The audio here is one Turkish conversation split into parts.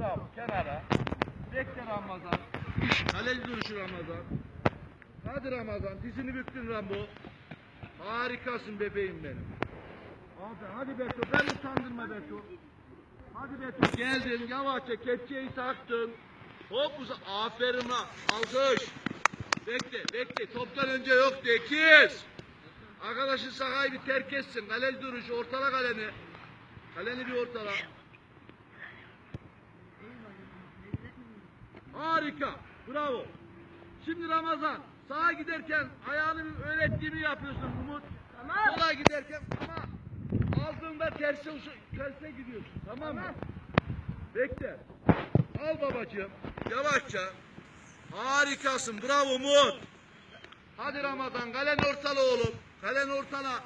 Bravo. Kenara. Bekle Ramazan. Kaleci duruşu Ramazan. Hadi Ramazan. Dizini büktün Rambo. Harikasın bebeğim benim. Aferin. Hadi Beto. Ben utandırma Beto. Hadi Beto. Geldin. Yavaşça kepçeyi taktın. Hop uza. Aferin lan. Alkış. Bekle. Bekle. Toptan önce yok de. İkiz. Arkadaşın sahayı bir terk etsin. Kaleci duruşu. Ortala kaleni. Kaleni bir ortala. Harika. Bravo. Şimdi Ramazan sağa giderken ayağını öğrettiğimi yapıyorsun Umut. Tamam. Sola giderken ama aldığında terse, usu- terse gidiyorsun. Tamam mı? Bekle. Al babacığım. Yavaşça. Harikasın. Bravo Umut. Hadi Ramazan. Kalen ortala oğlum. Kalen ortala.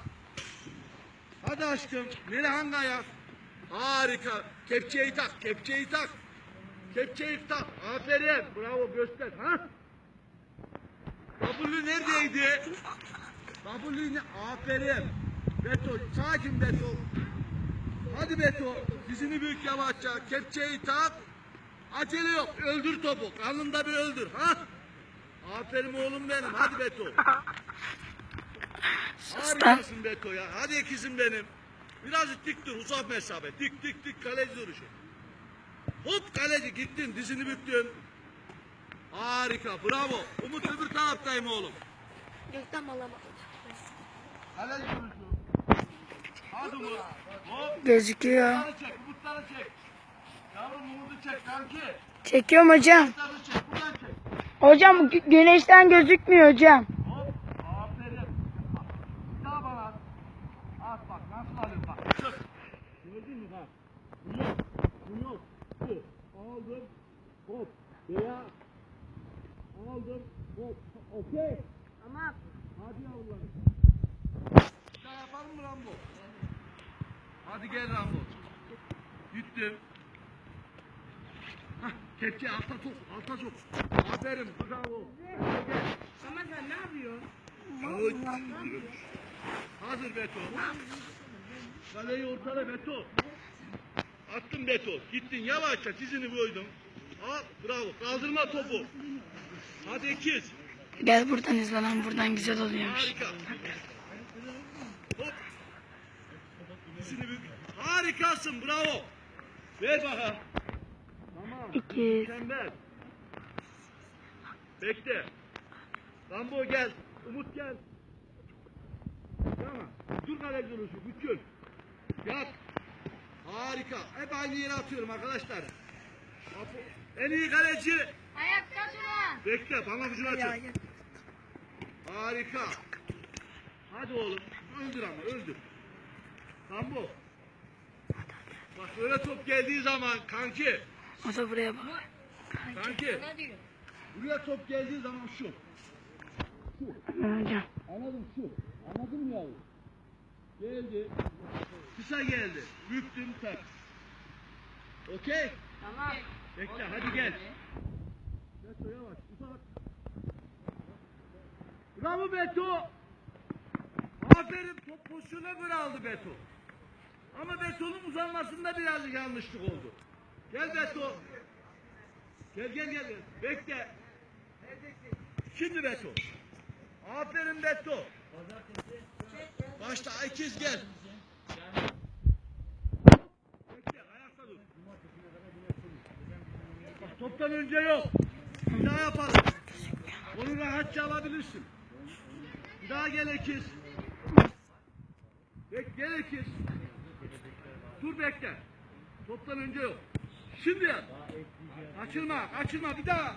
Hadi aşkım. Nereye hangi ayak? Harika. Kepçeyi tak. Kepçeyi tak. Kepçeyi tak. Aferin. Bravo göster. Ha? W neredeydi? W ne? Aferin. Beto. Sakin Beto. Hadi Beto. Dizini büyük yavaşça. Kepçeyi tak. Acele yok. Öldür topu. Karnında bir öldür. Ha? Aferin oğlum benim. Hadi Beto. Harikasın Beto ya. Hadi ikizim benim. Birazcık dik dur. Uzak mesafe. Dik dik dik kaleci duruşu. Hop kaleci gittin. Dizini büktün. Harika. Bravo. Umut öbür taraftayım oğlum. Gökten alamadım. Kaleci duruşu. Hadi Umut. Hop. Gözüküyor. Umutları çek. Umutları çek. Yavrum Umut'u çek kanki. Çekiyorum hocam. Umutları çek. Buradan çek. Hocam gü- güneşten gözükmüyor hocam. Hop. Aferin. Bir daha bana at. At bak nasıl alıyorum bak. Çık. Gördün mü bak. Bu yok. Bu yok. Bu. Aldım. Hop. Veya. Aldım. Hop. Okey. Tamam. Hadi yavrularım. Bir daha yapalım mı Rambo? Hadi gel Rambo. Gittim. Hah, kepçe alta sok, alta sok. Aferin, bravo. Hadi gel. Ama sen ne yapıyorsun? Hazır Beto. Kaleyi ortala Beto. Attın Beto. Gittin yavaşça dizini koydun. Al bravo. Kaldırma topu. Hadi ikiz. Gel buradan izle lan buradan güzel oluyormuş. Harika. Hop. Dizini bük. Harikasın bravo. Ver bakalım. Tamam. İki. Mükemmel. Bekle. Rambo gel. Umut gel. Tamam. Dur kale duruşu. Bükül. Yat. Harika. Hep aynı yere atıyorum arkadaşlar. En iyi kaleci. Ayakta duran. Bekle. Bana ucunu açın. Harika. Hadi oğlum. Öldür ama öldür. Rambo. Bak böyle top geldiği zaman kanki. Da buraya bak. Kanki. Ne diyor? Buraya top geldiği zaman şu. Hocam. Anladım şu. Anladın mı yavrum? Geldi. Kısa geldi. Büktüm tak. Okey. Tamam. Bekle hadi gel. Beto yavaş uzak. Bravo Beto. Aferin top pozisyona göre aldı Beto. Ama Beto'nun uzanmasında birazcık yanlışlık oldu. Gel Beto. Gel gel gel. Bekle. Şimdi Beto. Aferin Beto. Başta ikiz gel. Bak toptan önce yok. Bir daha yapalım. Onu rahatça alabilirsin. Bir daha gel ikiz. Bek gel ikiz. Dur bekle. Toptan önce yok. Şimdi yap. Kaçırma, kaçırma bir daha.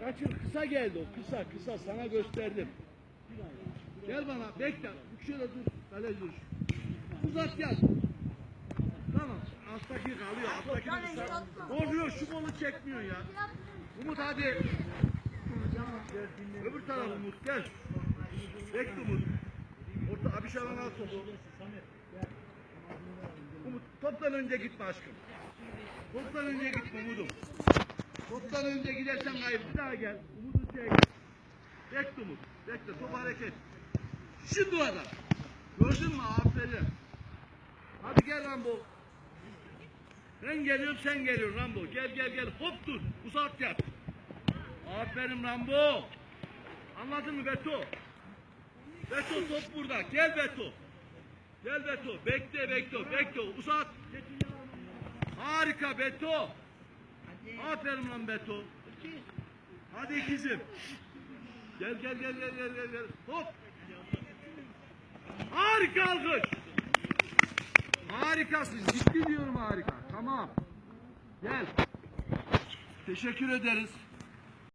Kaçır, kısa geldi o, kısa, kısa sana gösterdim. Gel bana, bekle. Şöyle dur, kale dur. Uzat gel. Tamam, alttaki kalıyor, alttaki kısa. Oluyor, şu kolu çekmiyor ya. Umut hadi. Öbür taraf Umut, gel. Bekle Umut. Orta Abişan'a al topu. Umut, toptan önce gitme aşkım. Toptan önce gitme Umut'um. Toptan önce gidersen kayıp. Bir daha gel. Umut'u çek. Bekle Umut. Bekle. Top hareket. O adam. Gördün mü? Aferin. Hadi gel Rambo. Ben geliyorum sen geliyorsun Rambo. Gel gel gel hop dur. Uzat yat. Aferin Rambo. Anladın mı Beto? Beto top burada. Gel Beto. Gel Beto. Bekle Beto. Bekle. Uzat. Harika Beto. Aferin lan Beto. Hadi ikizim. Gel gel gel gel gel gel. gel. Hop. Harika alkış. Harikasın. Ciddi diyorum harika. Tamam. Gel. Teşekkür ederiz.